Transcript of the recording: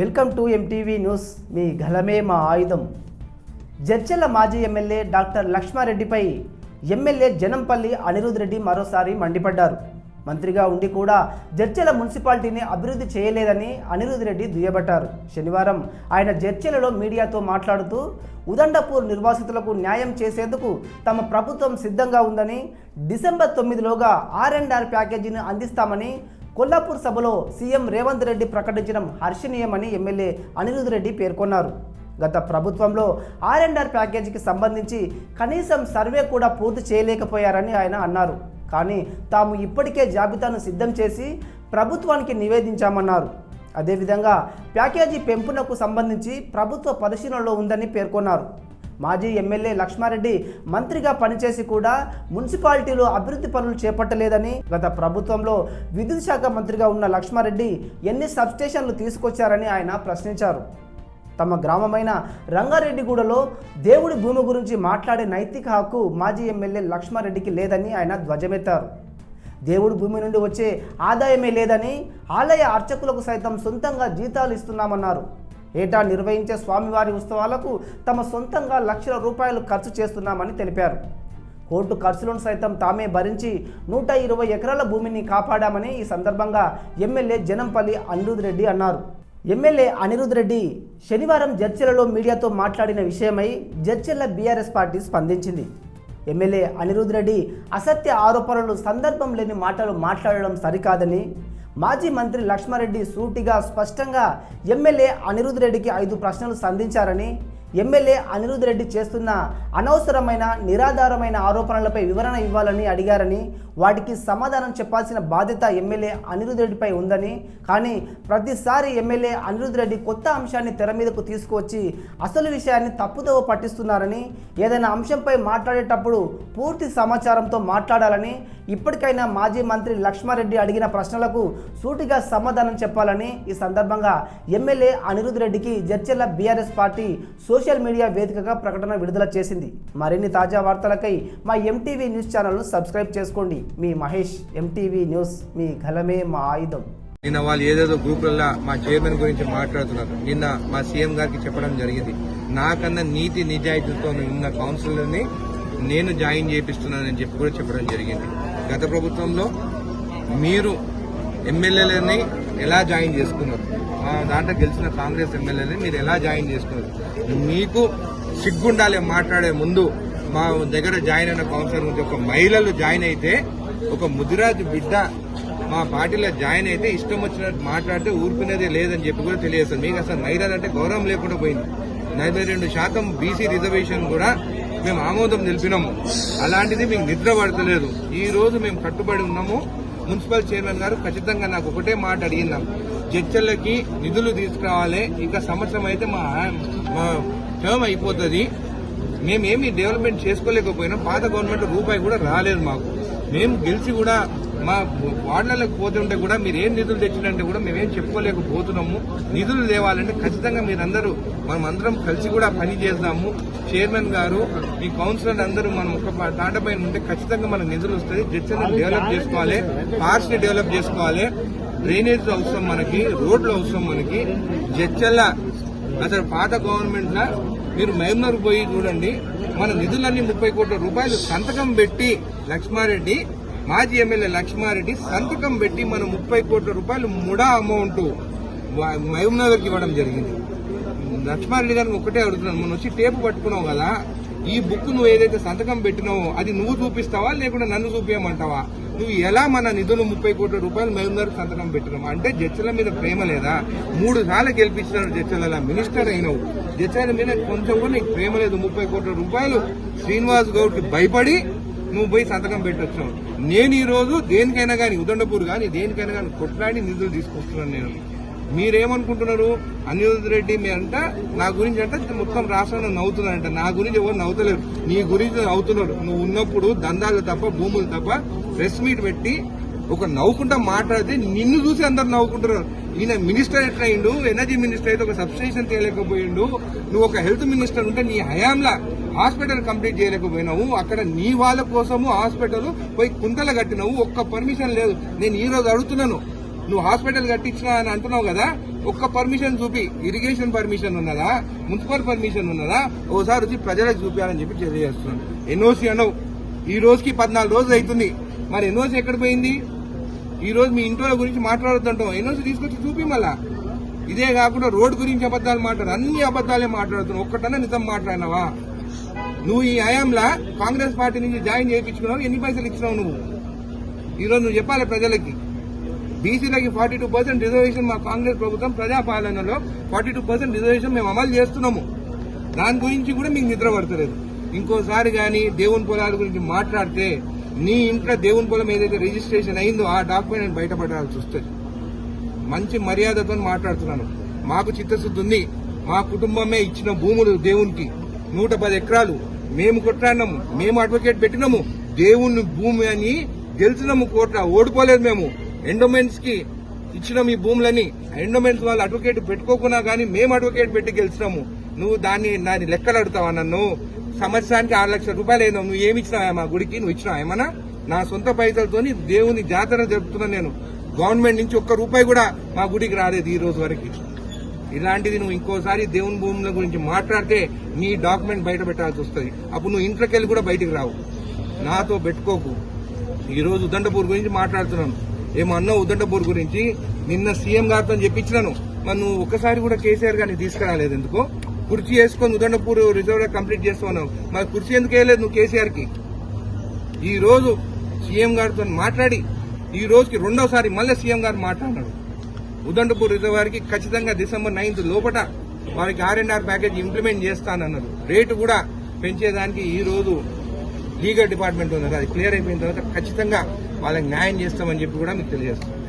Welcome to MTV news మీ గలమే మా ఆయుధం. జడ్చెల మాజీ ఎమ్మెల్యే డాక్టర్ లక్ష్మారెడ్డిపై ఎమ్మెల్యే జనంపల్లి అనిరుద్ రెడ్డి మరోసారి మండిపడ్డారు. మంత్రిగా ఉండి కూడా జడ్చెల మున్సిపాలిటీని అభివృద్ధి చేయలేదని అనిరుద్ రెడ్డి దుయ్యబట్టారు. శనివారం ఆయన జడ్చెలలో మీడియాతో మాట్లాడుతూ ఉదండపూర్ నిర్వాసితులకు న్యాయం చేసేందుకు తమ ప్రభుత్వం సిద్ధంగా ఉందని డిసెంబర్ తొమ్మిదిలోగా ఆర్ అండ్ ఆర్ ప్యాకేజీని అందిస్తామని కొల్లాపూర్ సభలో సీఎం రేవంత్ రెడ్డి ప్రకటించడం హర్షణీయమని ఎమ్మెల్యే అనిరుద్ రెడ్డి పేర్కొన్నారు. గత ప్రభుత్వంలో ఆర్ అండ్ ఆర్ ప్యాకేజీకి సంబంధించి కనీసం సర్వే కూడా పూర్తి చేయలేకపోయారని ఆయన అన్నారు. కానీ తాము ఇప్పటికే జాబితాను సిద్ధం చేసి ప్రభుత్వానికి నివేదించామన్నారు. అదేవిధంగా ప్యాకేజీ పెంపునకు సంబంధించి ప్రభుత్వ పరిశీలనలో ఉందని పేర్కొన్నారు. మాజీ ఎమ్మెల్యే లక్ష్మారెడ్డి మంత్రిగా పనిచేసి కూడా మున్సిపాలిటీలో అభివృద్ధి పనులు చేపట్టలేదని గత ప్రభుత్వంలో విద్యుత్ శాఖ మంత్రిగా ఉన్న లక్ష్మారెడ్డి ఎన్ని సబ్స్టేషన్లు తీసుకొచ్చారని ఆయన ప్రశ్నించారు. తమ గ్రామమైన రంగారెడ్డిగూడలో దేవుడి భూమి గురించి మాట్లాడే నైతిక హక్కు మాజీ ఎమ్మెల్యే లక్ష్మారెడ్డికి లేదని ఆయన ధ్వజమెత్తారు. దేవుడి భూమి నుండి వచ్చే ఆదాయమే లేదని ఆలయ అర్చకులకు సైతం సొంతంగా జీతాలు ఇస్తున్నామన్నారు. ఏటా నిర్వహించే స్వామివారి ఉత్సవాలకు తమ సొంతంగా లక్షల రూపాయలు ఖర్చు చేస్తున్నామని తెలిపారు. కోర్టు ఖర్చులను సైతం తామే భరించి నూట ఇరవై ఎకరాల భూమిని కాపాడామని ఈ సందర్భంగా ఎమ్మెల్యే జనంపల్లి అనిరుద్ రెడ్డి అన్నారు. ఎమ్మెల్యే అనిరుద్ రెడ్డి శనివారం జడ్చర్లలో మీడియాతో మాట్లాడిన విషయమై జడ్చర్ల బీఆర్ఎస్ పార్టీ స్పందించింది. ఎమ్మెల్యే అనిరుద్ రెడ్డి అసత్య ఆరోపణలు సందర్భం లేని మాటలు మాట్లాడడం సరికాదని మాజీ మంత్రి లక్ష్మారెడ్డి సూటిగా స్పష్టంగా ఎమ్మెల్యే అనిరుద్ రెడ్డికి ఐదు ప్రశ్నలు సంధించారని ఎమ్మెల్యే అనిరుద్ రెడ్డి చేస్తున్న అనవసరమైన నిరాధారమైన ఆరోపణలపై వివరణ ఇవ్వాలని అడిగారని వాటికి సమాధానం చెప్పాల్సిన బాధ్యత ఎమ్మెల్యే అనిరుద్ రెడ్డిపై ఉందని కానీ ప్రతిసారి ఎమ్మెల్యే అనిరుద్ రెడ్డి కొత్త అంశాన్ని తెర మీదకు తీసుకువచ్చి అసలు విషయాన్ని తప్పుదోవ పట్టిస్తున్నారని ఏదైనా అంశంపై మాట్లాడేటప్పుడు పూర్తి సమాచారంతో మాట్లాడాలని ఇప్పటికైనా మాజీ మంత్రి లక్ష్మారెడ్డి అడిగిన ప్రశ్నలకు సూటిగా సమాధానం చెప్పాలని ఈ సందర్భంగా ఎమ్మెల్యే అనిరుద్ రెడ్డికి Jadcherla BRS party social media వేదికగా ప్రకటన విడుదల చేసింది. మరిన్ని తాజా వార్తలకై మా ఎంటీవీ న్యూస్ ఛానల్ను సబ్స్క్రైబ్ చేసుకోండి. మీ మహేష్ ఎంటీవీ న్యూస్ మీ గలమే మా ఆయుధం. నిన్న వాళ్ళు ఏదేదో గ్రూపులలో మా చైర్మన్ గురించి మాట్లాడుతున్నారు. నిన్న మా సీఎం గారికి చెప్పడం జరిగింది. నాకన్నా నీతి నిజాయితీతో ఉన్న కౌన్సిలర్ని నేను జాయిన్ చేపిస్తున్నానని చెప్పి కూడా చెప్పడం జరిగింది. గత ప్రభుత్వంలో మీరు ఎమ్మెల్యేలని ఎలా జాయిన్ చేసుకున్నారు? దాంట్లో గెలిచిన కాంగ్రెస్ ఎమ్మెల్యేని మీరు ఎలా జాయిన్ చేసుకున్నారు? మీకు సిగ్గుండాలి మాట్లాడే ముందు మా దగ్గర జాయిన్ అయిన కౌన్సిలర్ నుంచి ఒక మహిళలు జాయిన్ అయితే ఒక ముదిరాజు బిడ్డ మా పార్టీలో జాయిన్ అయితే ఇష్టం వచ్చినట్టు మాట్లాడితే ఊరుకునేదే లేదని చెప్పి కూడా తెలియజేస్తారు మీకు అసలు మహిళలు అంటే గౌరవం లేకుండా పోయింది. నలభై రెండు శాతం బీసీ రిజర్వేషన్ కూడా మేము ఆమోదం తెలిపినాము అలాంటిది మీకు నిద్ర పడతలేదు. ఈ రోజు మేము కట్టుబడి ఉన్నాము. మున్సిపల్ చైర్మన్ గారు ఖచ్చితంగా నాకు ఒకటే మాట అడిగినాం జడ్చర్లకి నిధులు తీసుకురావాలి. ఇంకా సంవత్సరం అయితే మా మా టర్మ్ అయిపోతుంది. మేమేమి డెవలప్మెంట్ చేసుకోలేకపోయినా. పాత గవర్నమెంట్ రూపాయి కూడా రాలేదు మాకు. మేము గెలిచి కూడా మా వార్డులకు పోతుంటే కూడా మీరు ఏం నిధులు తెచ్చినంటే కూడా మేమేం చెప్పుకోలేకపోతున్నాము. నిధులు తేవాలంటే ఖచ్చితంగా మీరందరూ మనం అందరం కలిసి కూడా పని చేద్దాము చైర్మన్ గారు ఈ కౌన్సిలర్ అందరూ మనం ఒక దాటపైన ఉంటే ఖచ్చితంగా మనకు నిధులు వస్తుంది జడ్చర్ని డెవలప్ చేసుకోవాలి. పార్క్స్ని డెవలప్ చేసుకోవాలి. డ్రైనేజ్ అవసరం మనకి రోడ్లు అవసరం మనకి. జడ్చల్ల అసలు పాత గవర్నమెంట్ లా మీరు మైమర్ పోయి చూడండి. మన నిధులన్నీ ముప్పై కోట్ల రూపాయలు సంతకం పెట్టి లక్ష్మారెడ్డి మాజీ ఎమ్మెల్యే లక్ష్మారెడ్డి సంతకం పెట్టి మన ముప్పై కోట్ల రూపాయలు ముడా అమౌంట్ మహబూబ్నగర్కి ఇవ్వడం జరిగింది. లక్ష్మారెడ్డి గారిని ఒకటే అడుగుతున్నాను. మనం వచ్చి టేపు పట్టుకున్నావు కదా ఈ బుక్ నువ్వు ఏదైతే సంతకం పెట్టినావో అది నువ్వు చూపిస్తావా లేకుండా నన్ను చూపించమంటావా నువ్వు ఎలా మన నిధులు ముప్పై కోట్ల రూపాయలు మహబూబ్నగర్ సంతకం పెట్టినావు? అంటే జడ్చల మీద ప్రేమ లేదా? మూడు సార్లు గెలిపించినారు జడ్చల మినిస్టర్ అయినావు. జడ్చల మీద కొంచెం కూడా నీకు ప్రేమ లేదు. ముప్పై కోట్ల రూపాయలు శ్రీనివాస్ గౌడ్కి భయపడి నువ్వు పోయి సంతకం పెట్టొచ్చు నేను ఈరోజు దేనికైనా కానీ ఉదండపూర్ కానీ దేనికైనా కానీ కొట్లాడి నిధులు తీసుకొస్తున్నాను నేను. మీరేమనుకుంటున్నారు? అనిరుద్ రెడ్డి మీ అంట నా గురించి అంటే మొత్తం రాష్ట్రంలో నవ్వుతున్నారంట నా గురించి ఎవరు నవ్వుతలేరు. నీ గురించి నవ్వుతున్నారు నువ్వు ఉన్నప్పుడు దందాలు తప్ప భూములు తప్ప ప్రెస్ మీట్ పెట్టి ఒక నవ్వుకుంటా మాట్లాడితే నిన్ను చూసి అందరు నవ్వుకుంటున్నారు ఈయన మినిస్టర్ ఎట్లా అయిండు? ఎనర్జీ మినిస్టర్ అయితే ఒక సబ్స్టేషన్ చేయలేకపోయిండు నువ్వు ఒక హెల్త్ మినిస్టర్ ఉంటే నీ హయాంలా హాస్పిటల్ కంప్లీట్ చేయలేకపోయినావు. అక్కడ నీ వాళ్ళ కోసము హాస్పిటల్ పోయి కుంతల కట్టినావు. ఒక్క పర్మిషన్ లేదు. నేను ఈ రోజు అడుగుతున్నాను. నువ్వు హాస్పిటల్ కట్టించినా అని అంటున్నావు కదా? ఒక్క పర్మిషన్ చూపి. ఇరిగేషన్ పర్మిషన్ ఉన్నదా? మున్సిపల్ పర్మిషన్ ఉన్నదా? ఓసారి వచ్చి ప్రజలకు చూపించాలని చెప్పి తెలియజేస్తున్నాను. ఎన్ఓసి అనవు ఈ రోజుకి పద్నాలుగు రోజులు అవుతుంది. మరి ఎన్ఓసి ఎక్కడ పోయింది? ఈ రోజు మీ ఇంట్లో గురించి మాట్లాడుతుంటాం ఎన్ఓసి తీసుకొచ్చి చూపి మళ్ళా. ఇదే కాకుండా రోడ్ గురించి అబద్దాలు మాట్లాడు. అన్ని అబద్ధాలే మాట్లాడుతున్నావు. ఒక్కటన్నా నిజం మాట్లాడినావా? నువ్వు ఈ హయాంలా కాంగ్రెస్ పార్టీ నుంచి జాయిన్ చేయించుకున్నావు ఎన్ని పైసలు ఇచ్చినావు నువ్వు? ఈరోజు నువ్వు చెప్పాలి ప్రజలకి. బీసీలకి ఫార్టీ టూ పర్సెంట్ రిజర్వేషన్ మా కాంగ్రెస్ ప్రభుత్వం ప్రజాపాలనలో ఫార్టీ టూ పర్సెంట్ రిజర్వేషన్ మేము అమలు చేస్తున్నాము. దాని గురించి కూడా మీకు నిద్ర పడతలేదు. ఇంకోసారి కానీ దేవుని పొలాల గురించి మాట్లాడితే నీ ఇంట్లో దేవుని పొలం ఏదైతే రిజిస్ట్రేషన్ అయిందో ఆ డాక్యుమెంట్ బయటపడాల్సి వస్తుంది. మంచి మర్యాదతో మాట్లాడుతున్నాను. మాకు చిత్తశుద్ధి ఉంది. మా కుటుంబమే ఇచ్చిన భూములు దేవునికి. నూట పది ఎకరాలు మేము కొట్లాడినాము మేము అడ్వకేట్ పెట్టినాము దేవుని భూమి అని గెలిచినాము కోట్ల ఓడిపోలేదు మేము. ఎండోమెంట్స్కి ఇచ్చిన ఈ భూములని ఎండోమెంట్స్ వాళ్ళు అడ్వకేట్ పెట్టుకోకున్నా గానీ మేము అడ్వకేట్ పెట్టి గెలిచినాము. నువ్వు దాన్ని దాన్ని లెక్కలు అడుగుతావా నన్ను? సంవత్సరానికి ఆరు లక్షల రూపాయలు ఏదో నువ్వు ఏమి ఇచ్చినావా మా గుడికి? నువ్వు ఇచ్చినావు ఏమన్నా? నా సొంత పైసలతోని దేవుని జాతర జరుపుతున్నా నేను. గవర్నమెంట్ నుంచి ఒక్క రూపాయి కూడా మా గుడికి రాలేదు ఈ రోజు వరకు. ఇలాంటిది నువ్వు ఇంకోసారి దేవుని భూముల గురించి మాట్లాడితే నీ డాక్యుమెంట్ బయట పెట్టాల్సి వస్తుంది. అప్పుడు నువ్వు ఇంట్లోకి వెళ్ళి కూడా బయటికి రావు. నాతో పెట్టుకోకు. ఈరోజు ఉదండపూర్ గురించి మాట్లాడుతున్నాను. ఏమన్నా ఉదండపూర్ గురించి నిన్న సీఎం గారితో చెప్పించినాను. మరి నువ్వు ఒక్కసారి కూడా కేసీఆర్ గారిని తీసుకురాలేదు ఎందుకు? కుర్చీ వేసుకొని ఉదండపూర్ రిజర్వ్ కంప్లీట్ చేస్తున్నావు. మరి కుర్చీ ఎందుకు వేయలేదు నువ్వు కేసీఆర్కి ఈ రోజు సీఎం గారితో మాట్లాడి ఈ రోజుకి రెండోసారి మళ్ళీ సీఎం గారు మాట్లాడినాడు ఉదండపూర్ రిజర్వాయర్కి ఖచ్చితంగా డిసెంబర్ నైన్త్ లోపల వారికి R and R package implement చేస్తానన్నారు. రేటు కూడా పెంచేదానికి ఈ రోజు లీగల్ డిపార్ట్మెంట్ ఉన్నది. అది క్లియర్ అయిపోయిన తర్వాత ఖచ్చితంగా వాళ్ళకి న్యాయం చేస్తామని చెప్పి కూడా మీకు తెలియజేస్తున్నాను.